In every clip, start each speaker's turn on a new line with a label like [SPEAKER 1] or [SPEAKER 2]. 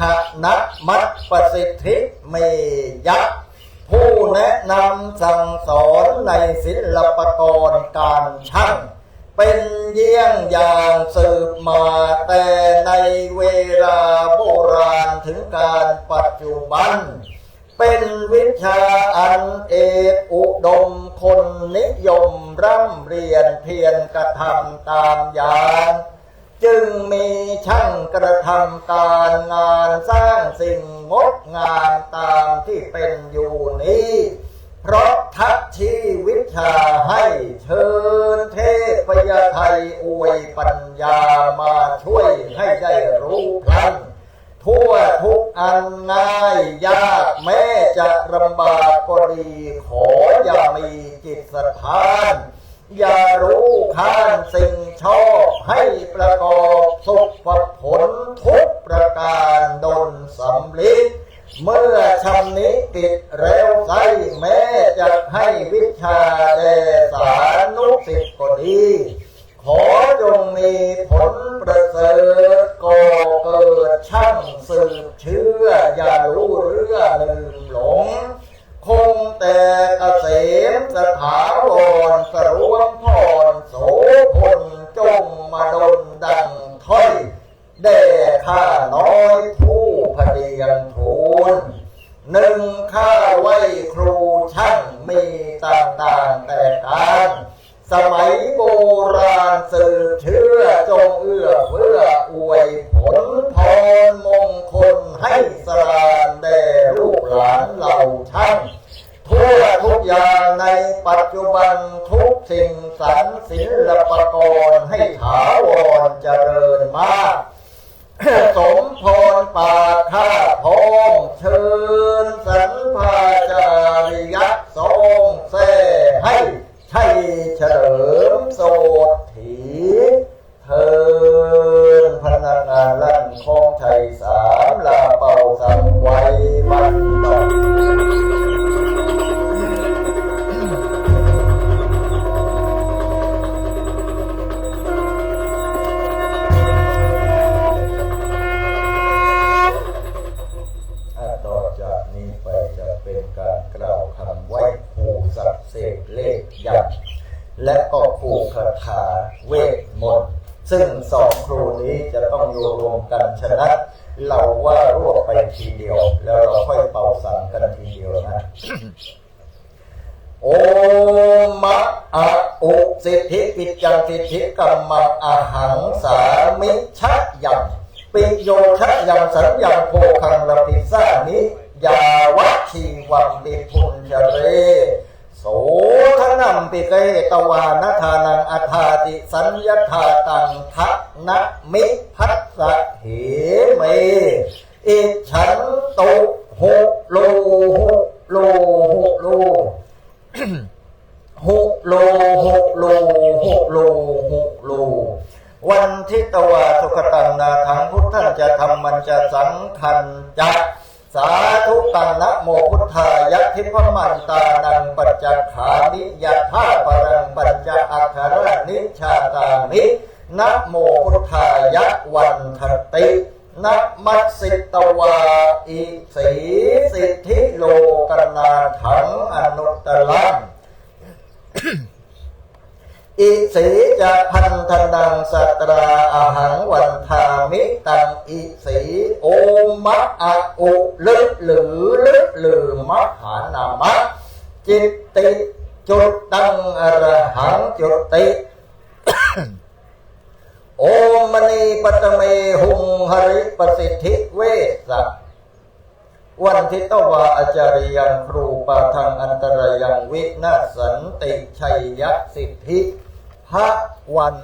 [SPEAKER 1] หนักมัดปสิทธิเมยักษ์ผู้แนะนำสั่งสอนในศิลปกรการช่างเป็นเยี่ยงอย่างสืบมาแต่ในเวลาโบราณถึงการปัจจุบัน เป็นวิชาอันเอกอุดมคนนิยมร่ำเรียนเพียรกระทำตามอย่าง จึงมีช่างกระทำการงานสร้างสิ่งงดงามตามที่เป็นอยู่นี้ เพราะทักชีวิชาให้เชิญเทพยาไทยอวยปัญญามาช่วยให้ได้รู้พลันทั่วทุกอันง่ายยากแม้จะลำบากก็ดีขออย่ามีจิตสถาน อย่ารู้ข้านสิ่งชอบให้ประกอบสุขผลทุกประการดลสำลิดเมื่อชำนิกิจแล้วไซแม้จะให้วิชาแด่สานุสิทธิ์ก็ดี ขอจงมีผลประเสริฐก่อเกิดช่างสืบเชื่อ อย่ารู้เรื่องลืมหลง คงแต่เกษมสถาวรสรวงพรโสพลจงมาดลดังถ้อยแด่ข้าน้อยผู้พเดียงทูลหนึ่งข้าไว้ครูช่างมีต่างๆแต่การ สมัยโบราณสืบเชื่อจงเอื้อเพื่ออวยผลพรมงคลให้สรานแด่ลูกหลานเหล่าช่างทั่วทุกอย่างในปัจจุบันทุกสิ่งสรรศิลปกรให้ถาวรเจริญมาก สมพรปากข้าพองเชิญสันพาจาริยะทรงแซ่ให้ ให้เฉลิมโสดถีเทินพนักงานลั่นคองชัยสามลาเป่าสังไว้บันดอก ซึ่งสองครูนี้จะต้องอยู่รวมกันฉะนั้นเราว่ารวบไปทีเดียว แล้วเราค่อยเป่าสังกันทีเดียวนะโอมะอะอุสิทธิปิจังสิทธิกัมมังอาหังสามิชะยังปิโยชะยังสัญญังโพคังลปิสานิยาวัชีวังปิพุญจเร โสทนัมปิเกตวานทานังอัฏฐาติสัญญธาตังทะนะมิพัสสะเหเมอิฉันตุหุโลหุโลหุโลหุโลหุโลหุโลหุโลวันทิตวาสุขตังนาถังพุทธันจะธรรมันจะสังขันจะ สาธุตังนะโมพุทธายะทิพมันตานังปัจจขานิยะธาปรังปัญจอัคครนิชาตานินะโมพุทธายะวันทตินะมัสสิตวาอิสีสิทธิโลกนาถังอนุตตรัง อิสีจะพันธนังสัตราอาหังวันทามิตังอิสีโอมะอะอุลึกหรือลึกหรือมหานามะจิตติจุดตังอรหังจุดติ โอมณีปตเมหุงหริปสิทธิเวสะวันทิตวาอาจารยังครูปาทังอันตรยังวินาสันติชัยยสิทธิ พระวัน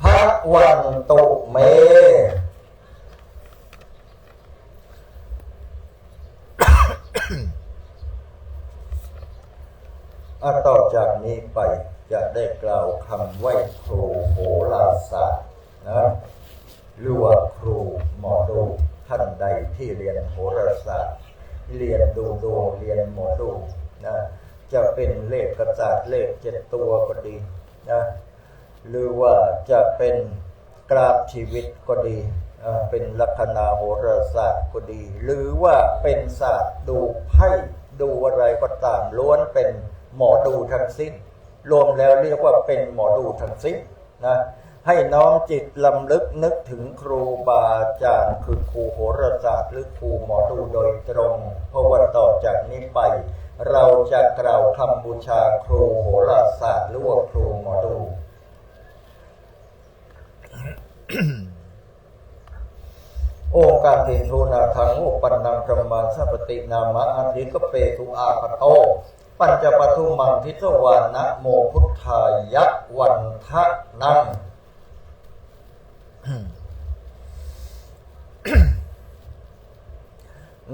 [SPEAKER 1] พระวันตุเมอะต่อจากนี้ไปจะได้กล่าวคำไหว้ครูโหราศาสตร์นะหรือว่าครูหมอดูท่านใดที่เรียนโหราศาสตร์ เรียนดูดวงเรียนหมอดูนะ จะเป็นเลขกระจาเลขเจ็ดตัวก็ดีนะหรือว่าจะเป็นกราฟชีวิตก็ดีเอ่อเป็นลัคนาโหราศาสตร์ก็ดี หรือว่าเป็นศาสตร์ดูไพ่ดูอะไรก็ตามล้วนเป็นหมอดูทั้งสิ้น รวมแล้วเรียกว่าเป็นหมอดูทั้งสิ้นนะให้น้อมจิตลำลึกนึกถึงครูบาอาจารย์คือครูโหราศาสตร์ หรือครูหมอดูโดยตรง เพราะว่าต่อจากนี้ไป เราจะกล่าวคำบูชาครูโหราศาสตร์หรือว่าครูหมอดูโอการติโทนาทังโอปันนังพระมาสัพตินามะอันทิกเปตุอาคโต ปัญจปทุมังทิสวานะโมพุทธายะวันทะนัง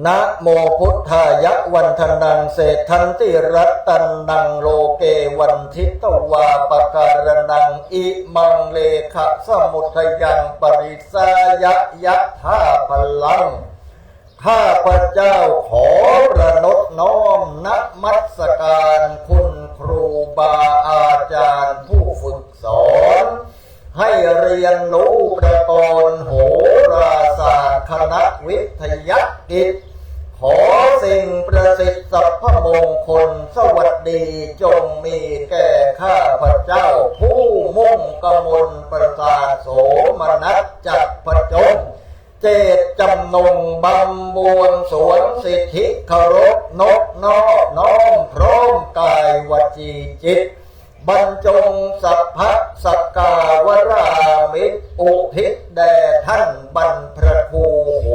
[SPEAKER 1] นะโมพุทธายะวันทนังเศรษทันติรัตตันนังโลเกวันทิตวาปการนังอิมังเลขะสมุทยังปริสายะยะธาพลังข้าพระเจ้าขอระนตน้อมนักมัสการคุณครูบาอาจารย์ผู้ฝึกสอน ให้เรียนรู้ประกรณ์โหราศาสตร์คณะวิทยากิจขอสิ่งประสิทธิ์สัพพมงคลสวัสดีจงมีแก่ข้าพระเจ้า ผู้มุ่งกมลประสาทโสมนัสจักพจงเจตจำนงบำบวงสวนสิทธิเคารพนกนอบน้อมพร้อมกายวจีจิต บรรจงสัพพะสกกาวรามิตรอุทิศแด่ท่านบรรพระครูโห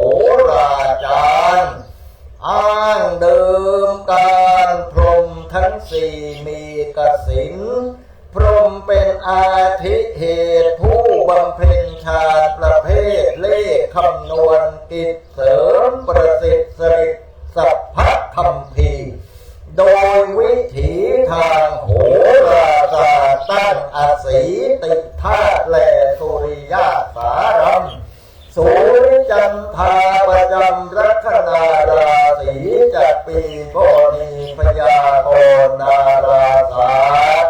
[SPEAKER 1] ราจารย์อ้างเดิมการพรหมทั้งสี่มีกสินพรหมเป็นอาทิเหตุผู้บำเพ็ญฌานประเภทเลขคำนวณกิจเสริมประสิทธิ์สริสัพพะคำพี โดยวิถีทางโหราศาสตร์ตั้งอาศีติธาตุแลสุริยาสารัมสุริจันทาประจำลัคนาราศีจากปีโกนีพยากนาราศาส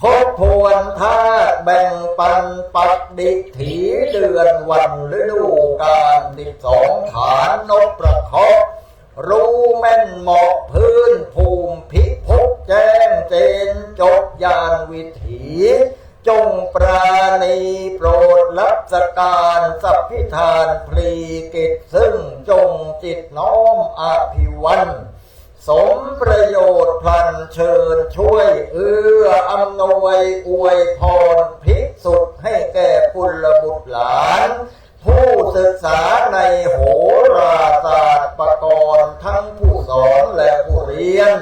[SPEAKER 1] ทบทวนธาตุแบ่งปันปักดิถีเดือนวันฤดูกาลสิบสองฐานนกประเคราะ รู้แม่นเหมาะพื้นภูมิพิภพแจ้งเจนจบยานวิถีจงปราณีโปรดรับสการสัพพิธานพลีกิจซึ่งจงจิตน้อมอภิวันสมประโยชน์พลันเชิญช่วย เอื้ออำนวยอวยพรพิสุทธิ์ให้แก่ปุลบุตรหลาน ผู้ศึกษาในโหราศาสตร์ประกรณ์ทั้งผู้สอนและผู้เรียน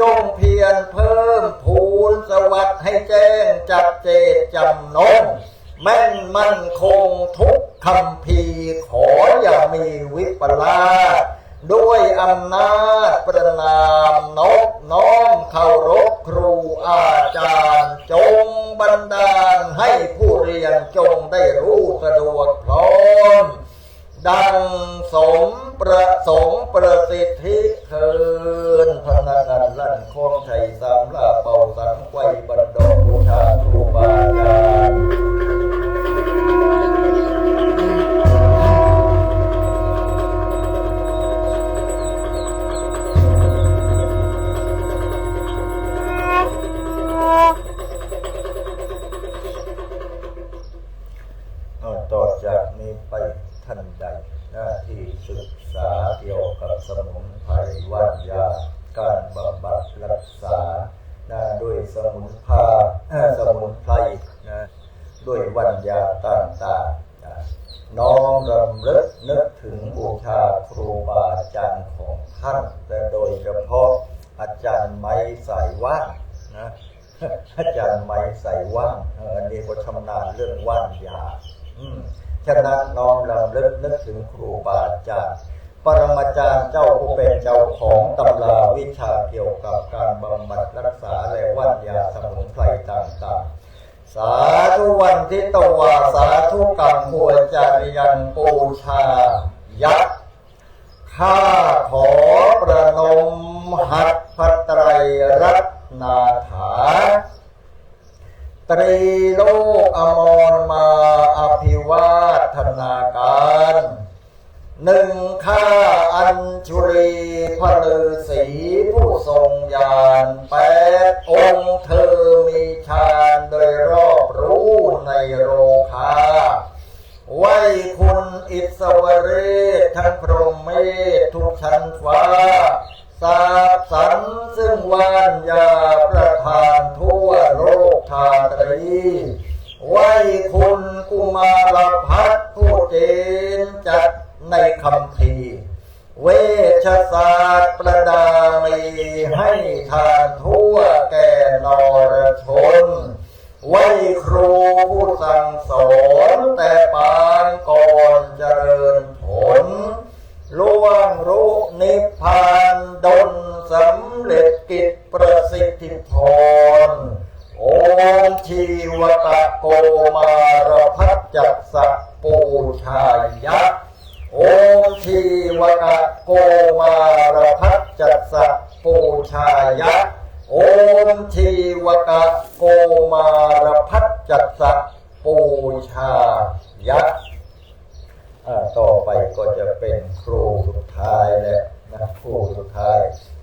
[SPEAKER 1] จงเพียรเพิ่มพูนสวัสดิ์ให้แจ้งจับเจตจำนงแม่นมั่นคงทุกคำพีขออย่ามีวิปลาสด้วยอำนาจประนามนกน้อมเคารพครูอา น้อมรำลึกนึกถึงบูชาครูบาอาจารย์ของท่านและโดยเฉพาะอาจารย์ไม้สายว่างนะอาจารย์ไม้ใส่ว่างอันนี้ก็ชำนาญเรื่องว่านยาฉะนั้นน้อมรำลึกนึกถึงครูบาอาจารย์ปรมาจารย์เจ้าผู้เป็นเจ้าของตำราวิชาเกี่ยวกับการบำบัดรักษาและว่านยาสมุนไพรต่างๆ สาธุวันทิตวาสาธุกรรมหัวจาริยันปูชา ยักษ์ข้าขอประนมหัตพระไตรรัตนาถา ตรีโลกอมรมาอภิวาทนาการหนึ่งข้าอัญชุรีพระฤาษีผู้ทรงญาณแปดองค์เธอมีฌานโดยรอบ ในโรคาไว้คุณอิสวเรศทั้งพรหมเมธทุกชั้นฟ้าสาสรรซึ่งวานยาประทานทั่วโลกธาตรีไว้คุณกุมารพัฒผู้เจนจัดในคำพีเวชศาสตร์ประดามีให้ทานทั่วแก่นรชน ไว้ครูผู้สั่งสอนแต่ปางก่อนเจริญผลล่วงรู้นิพพานดลสำเร็จกิจประสิทธิพรองชีวตะโกมารพัฒจักสะปูชายะองค์ชีวกะโกมารพัฒจัสสะปูชายะองค์ชีวกะโกมารพัฒจัสสะปูชายะอ่าต่อไปก็จะเป็นครูสุดท้ายแล้วนะครูสุดท้าย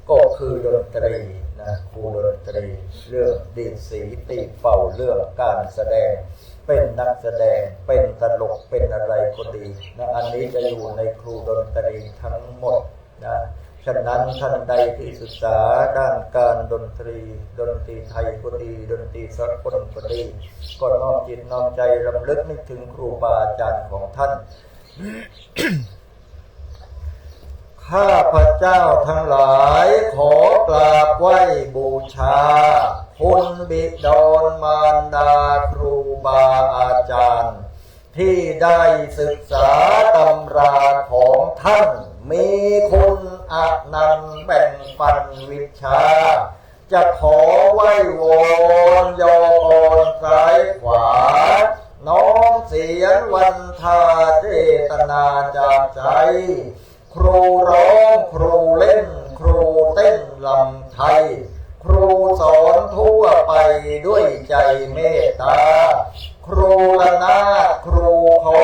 [SPEAKER 1] ก็คือดนตรีนะครูดนตรีเรื่องดีดสีตีเป่าเรื่องการแสดง เป็นนักแสดงเป็นตลกเป็นอะไรก็ดีนะอันนี้จะอยู่ในครูดนตรีทั้งหมดนะ ฉะนั้นท่านใดที่ศึกษาด้านการดนตรี ดนตรีไทยก็ดี ดนตรีสากลก็ดี ก็น้อมจิตน้อมใจรำลึกนึกถึงครูบาอาจารย์ของท่าน ข้าพระเจ้าทั้งหลายขอกราบไหว้บูชาคุณบิดรมารดาครูบาอาจารย์ ที่ได้ศึกษาตำราของท่าน มีคุณอานันแบ่งปันวิชา จะขอไหว้วอนยอนซ้ายขวา น้อมเสียงวันทาเจตนาจากใจ ครูร้องครูเล่น ครูเต้นลำไทย ครูสอนทั่วไปด้วยใจเมตตา ครูละนาครูขอ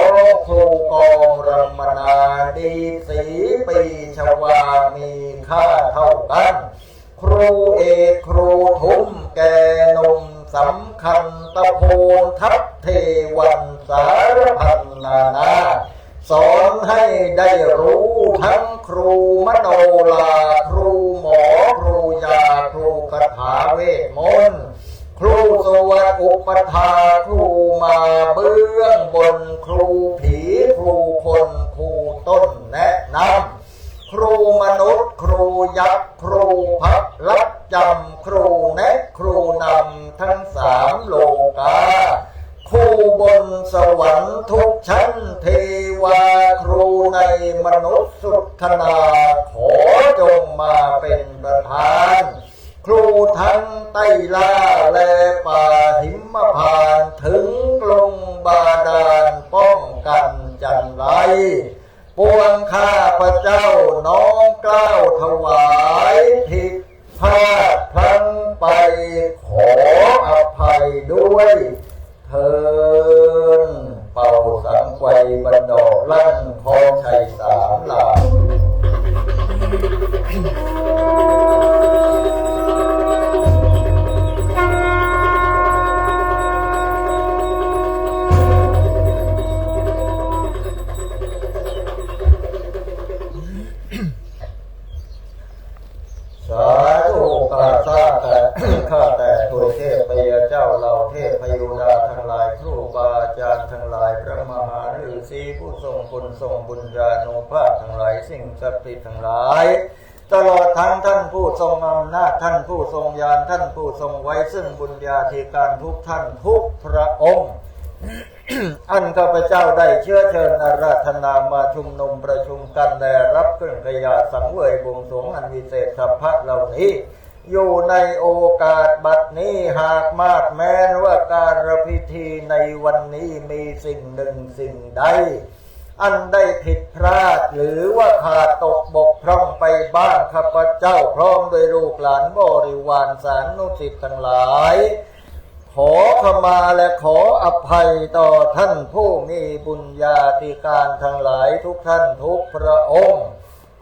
[SPEAKER 1] ครูกองรมนาดีสีปีชวามีค่าเท่ากัน ครูเอกครูทุ่มแกนมสำคัญตะโพนทัพเทวันสารพันนานาสอนให้ได้รู้ทั้งครูมโนลาครูหมอครูยาครูคาถาเวทมนต์ ครูสวัสดิ์อุปถาครูมาเบื้องบนครูผีครูคนครูต้นแนะนำครูมนุษย์ครูยักษ์ครูพักรับจำครูแนะครูนำทั้งสามโลกาครูบนสวรรค์ทุกชั้นเทวาครูในมนุษย์สุขนาขอจงมาเป็นประธาน รูทั้งไต้ล่าและป่าหิมพานถึงลงบาดาลป้องกันจันไรปวงข้าพระเจ้าน้องกล้าวถวายทิพพาดพลั้งไปขออภัยด้วย ภาพทั้งหลายสิ่งศักดิ์สิทธิ์ทั้งหลาย ตลอดทั้งท่านผู้ทรงอำนาจท่านผู้ทรงญาณท่านผู้ทรงไว้ซึ่งบุญญาธิการทุกท่านทุกพระองค์อันข้าพเจ้าได้เชื้อเชิญอาราธนามาชุมนุมประชุมกันและรับเครื่องขยาสังเวยบวงสรวงอันวิเศษสัพพะเหล่านี้ อยู่ในโอกาสบัดนี้หากมาดแม้นว่าการพิธีในวันนี้มีสิ่งหนึ่งสิ่งใด อันได้ผิดพลาดหรือว่าขาดตกบกพร่องไปบ้างข้าพเจ้าพร้อมโดยลูกหลานบริวารสารนุสิตทั้งหลาย ขอขมาและขออภัยต่อท่านผู้มีบุญญาธิการทั้งหลายทุกท่านทุกพระองค์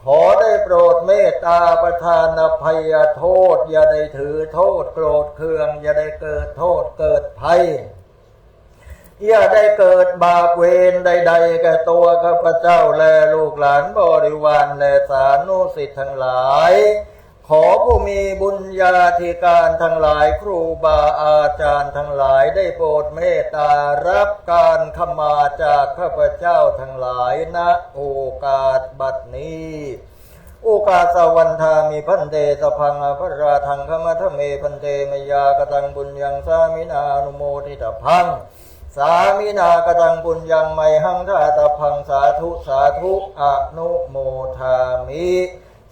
[SPEAKER 1] ขอได้โปรดเมตตาประทานอภัยโทษ อย่าได้ถือโทษโกรธเคือง อย่าได้เกิดโทษเกิดภัย อย่าได้เกิดบาปเวรใด ๆ แก่ตัวข้าพเจ้าและลูกหลานบริวารและสานุสิทธิ์ทั้งหลาย ขอผู้มีบุญญาธิการทั้งหลายครูบาอาจารย์ทั้งหลายได้โปรดเมตตารับการขมาจากข้าพเจ้าทั้งหลายณโอกาสบัดนี้โอกาสวันทามีพันเตสพังอภราทังขมัทเมพันเตมยากตังบุญยังสามินานุโมทิตพัง สามินากตังบุญยังไมหังทาตพังสาธุสาธุอนุโมทามิ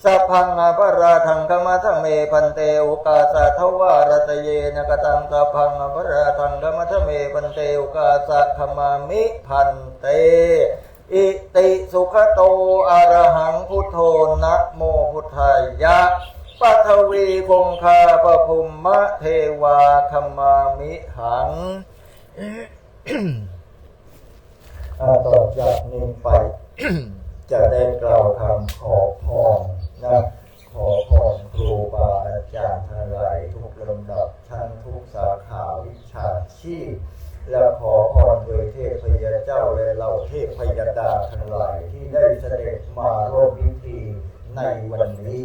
[SPEAKER 1] สัพพังอภราทังขมัทเมพันเตโอกาสะทวารตเยนกตังสัพพังอภราทังขมัทเมพันเตโอกาสะขมามิพันเต อิติสุขโตอรหังพุทโธนะโมพุทธายะปัทวีคงคาปภุมมะเทวาขมามิหัง ต่อจากนี้ไป จะได้กล่าวคำขอพรนะขอพรครูบาอาจารย์ทั้งหลายทุกลำดับชั้นทุกสาขาวิชาชีพ และขอพรโดยเทพพยาเจ้าและเหล่าเทพพยาดาทั้งหลายที่ได้เสด็จมาร่วมพิธีในวันนี้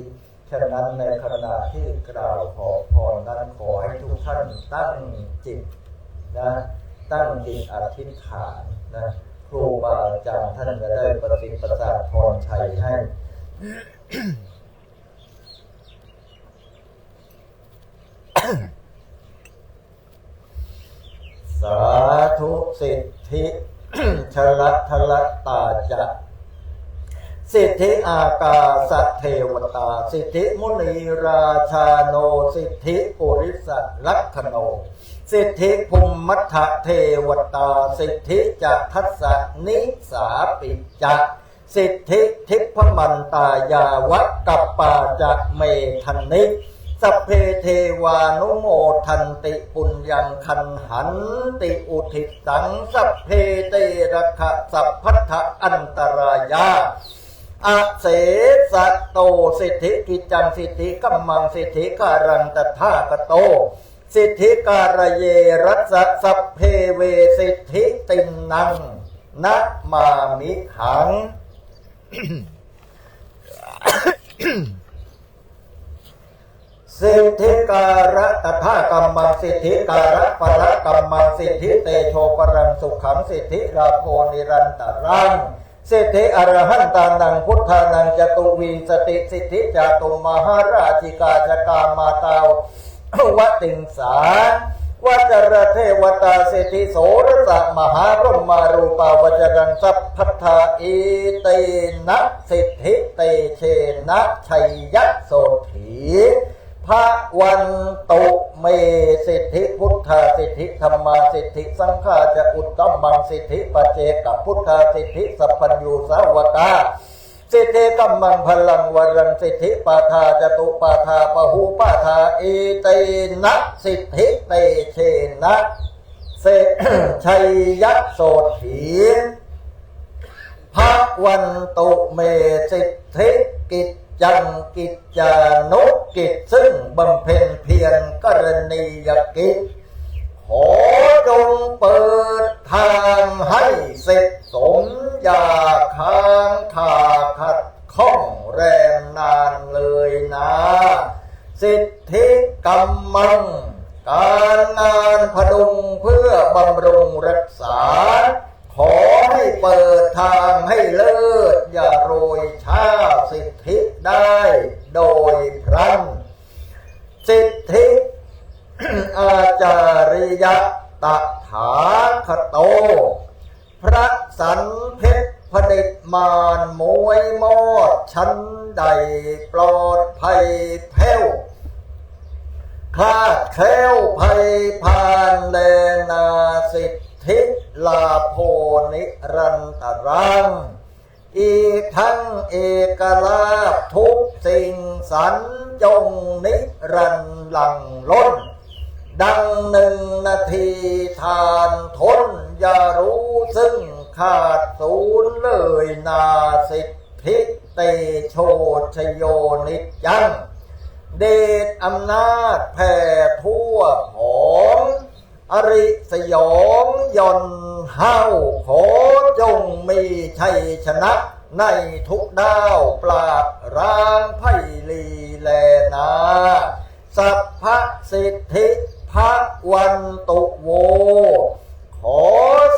[SPEAKER 1] ฉะนั้นในขณะที่กล่าวขอพรนั้นขอให้ทุกท่านตั้งจิตนะ ตั้งจิตอธิษฐานนะครูบาอาจารย์ท่านจะได้ประสิทธิ์ประสาทพรชัยให้ สาธุสิทธิชลัทละตาจะ สิทธิอากาสเทวตา สิทธิมุนีราชาโน สิทธิปุริสลักขโน สิทธิภูมิมัทธเทวตา สิทธิจะทัสนิสาปิจะสิทธิทิพมันตายาวะกัปปาจะเมทันนิสัเพเทวานุโมทันติปุญญังคันหันติอุทิสังสัเพเตระขะสัพพัทธอันตรายา อเสสะโตสิทธิกิจังสิทธิกัมมังสิทธิการันตถากโต สิทธิการเยรัสสะสัพเพเวสิทธิตินนังนะมามิขัง สิทธิการะตถากัมมังสิทธิการะปรกัมมังสิทธิเตโชปรังสุขังสิทธิราโพนิรันตรัง สิทธิอรหันตานังพุทธานังจตุวีสติสิทธิจาตุมหาราชิกาจกามาตาววติงสาวัจรเทวตาสิทธิโสรสะมหาพรหมารูปาวจรังสัพพัทธาอีเตนะสิทธิเตเชนะชัยยะโสถี พระวันตุเมสิทธิพุทธาสิทธิธรรมาสิทธิสังฆาจะอุตตมังสิทธิปเจกับพุทธาสิทธิสัพพัญญูสาวกาสิทธิกัมมังพลังวรังสิทธิปาทาจตุปาทาปหูปาทาอีเตนะสิทธิเตเชนะเสชัยยะโสถีพระวันตุเมสิทธิกิจ จังกิจจานุกิจซึ่งบำเพ็ญเพียรกรณียกิจขอจงเปิดทางให้เสร็จสมอย่าค้างขาขัดข้องแรมนานเลยนะ สิทธิกรรมัง การงานพดุงเพื่อบำรุงรักษา ขอให้เปิดทางให้เลิศ อย่าโรยชาสิทธิได้ รัง อีกทั้งเอกลาภทุกสิ่งสรรจงนิรันดร์หลังล้น ดังหนึ่งนาทีทานทนอย่ารู้ซึ่งขาดศูนย์เลยนาสิทธิเตโชชโยนิจัง เดชอำนาจแผ่ทั่วของอริสยอง ย่อนห้าวขอจงมีชัยชนะในทุกดาวปราบร้างไพลีแลนา สัพพสิทธิพระวันตุโว ขอ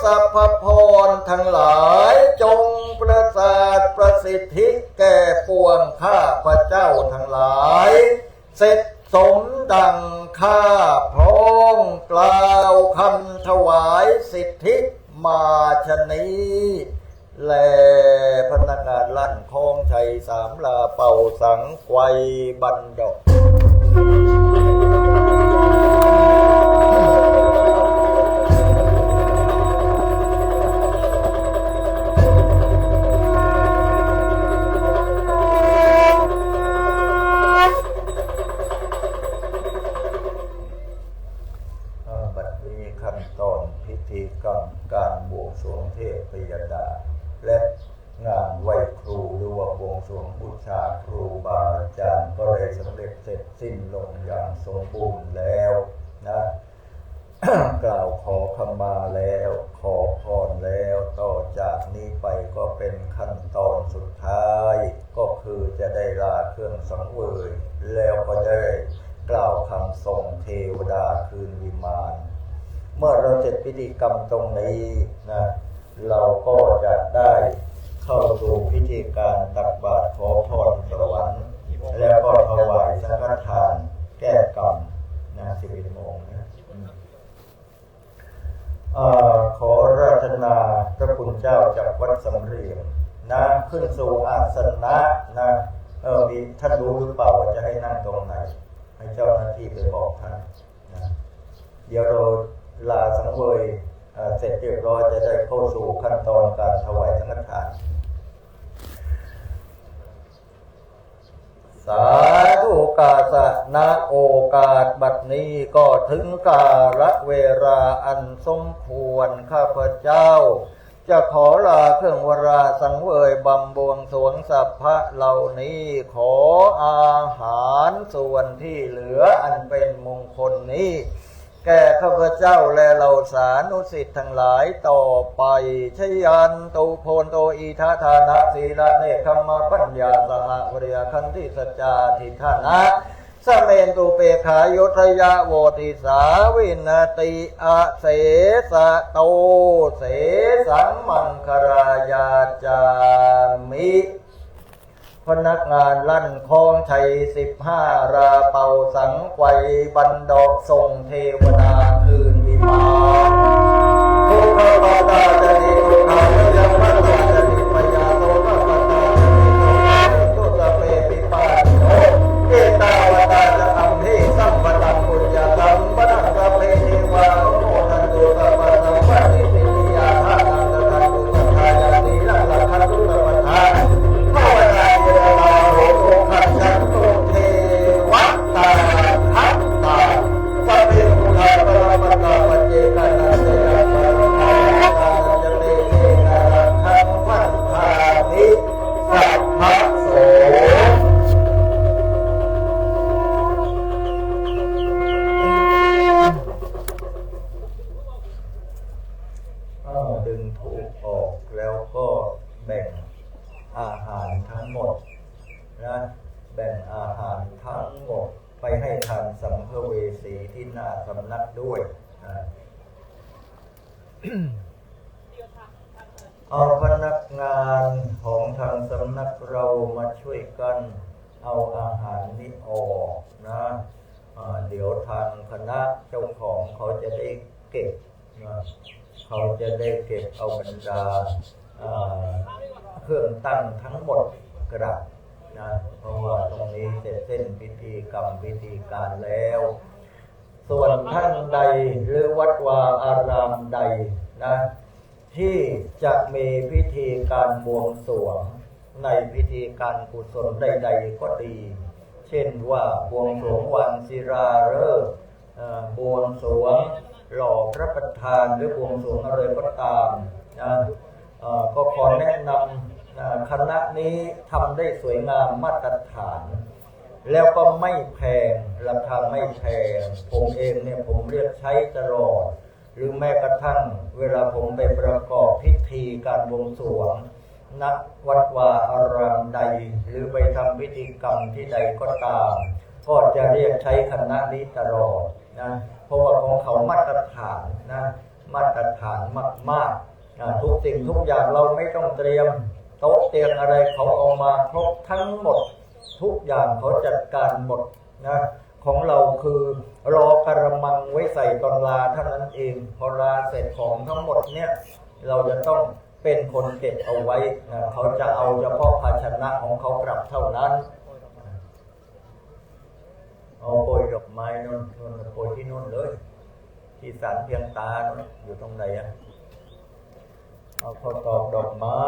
[SPEAKER 1] สัพพพรทั้งหลายจงประสาทประสิทธิแก่ปวงข้าพระเจ้าทั้งหลายเสร็จ สมดังข้าพร้อมกล่าวคำถวายสิทธิมาชนีแลพนักงานลั่นคองชัยสามลาเป่าสังไกวบันดอก เจ้าจากวัดสำเรียงนะขึ้นสู่อาสนะนะเออมีท่านรู้หรือเปล่าว่าจะให้นั่งตรงไหน ให้เจ้าหน้าที่ไปบอกท่านนะเดี๋ยวเราลาสังเวยเสร็จเรียบร้อยจะได้เข้าสู่ขั้นตอนการถวายสังฆทานสาธุกาสนะโอกาสบัดนี้ก็ถึงกาละเวลาอันสมควรข้าพเจ้า จะขอลาเครื่องวราสังเวยบำบวงสวงสัพพะเหล่านี้ขออาหารส่วนที่เหลืออันเป็นมงคลนี้ แก่ข้าพเจ้าและเหล่าสานุสิทธิ์ทั้งหลายต่อไปชยันตุโพนโตอีทาทานะศีละเนคขมะปัญญาสหวริยคันติสัจจาทิธานะ สเมนตุเปขายุทยาโวติสาวินติอาเสสะโตเสสังมังครายาจามิพนักงานลั่นคลองชัยสิบห้าราเป่าสังไกวยบันดอกส่งเทวดาคืนวิมานทุกขปาตาจะดี เดี๋ยวทางคณะเจ้าของเขาจะได้เก็บนะเขาจะได้เก็บเอาบรรดาเครื่องตั้งทั้งหมดกระดับนะเพราะว่าตรงนี้เสร็จสิ้นพิธีกรรมพิธีการแล้ว ส่วนท่านใดหรือวัดวาอารามใดนะที่จะมีพิธีการบวงสรวงในพิธีการกุศลใด ๆ ก็ดี ช่นว่าบวงสรวงวันศิราฤกษ์เอ่บวงสรวงหล่อพระประธานหรือบวงสรวงอะไรก็ตามนะก็ขอแนะนำคณะนี้ทำได้สวยงามมาตรฐาน แล้วก็ไม่แพงราคาไม่แพงผมเองเนี่ยผมเรียกใช้ตลอด หรือแม้กระทั่งเวลาผมไปประกอบพิธีการบวงสรวง ณวัดวาอารามใด หรือไปทำพิธีกรรมที่ใดก็ตาม ก็จะเรียกใช้คณะนี้ตลอดนะเพราะว่าของเขามาตรฐานนะมาตรฐานมากๆนะทุกสิ่งทุกอย่างเราไม่ต้องเตรียมโต๊ะเตียงอะไรเขาเอามาครบทั้งหมด ทุกอย่างเขาจัดการหมดนะของเราคือรอกระมังไว้ใส่ตอนลาเท่านั้นเอง พอลาเสร็จของทั้งหมดเนี่ย เราจะต้อง เป็นคนเก็บเอาไว้เขาจะเอาเฉพาะภาชนะของเขากลับเท่านั้น เอาโปรยดอกไม้นู่นนู่นโปรยที่นู่นเลย ที่สารเพียงตาอยู่ตรงไหนอะเอาพอตอกดอกไม้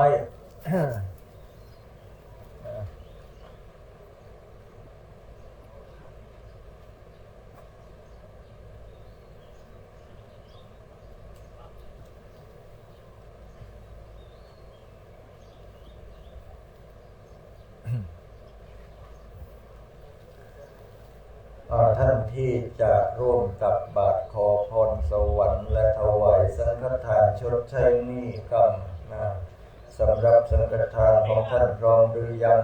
[SPEAKER 1] ท่านที่จะร่วมกับบาทขอพรสวรรค์และถวายสังฆทานชดใช้หนี้กรรมนะสำหรับสังฆทานของท่านพร้อมหรือยัง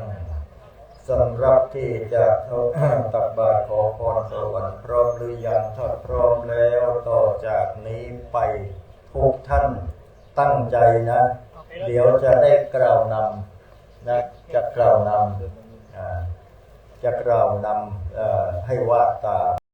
[SPEAKER 1] สำหรับที่จะเข้าตักบาตรขอพรสวรรค์พร้อมหรือยังถ้าพร้อมแล้วต่อจากนี้ไปทุกท่านตั้งใจนะ เดี๋ยวจะได้กล่าวนำนะจะกล่าวนำจะกล่าวนำ ให้ว่าตาม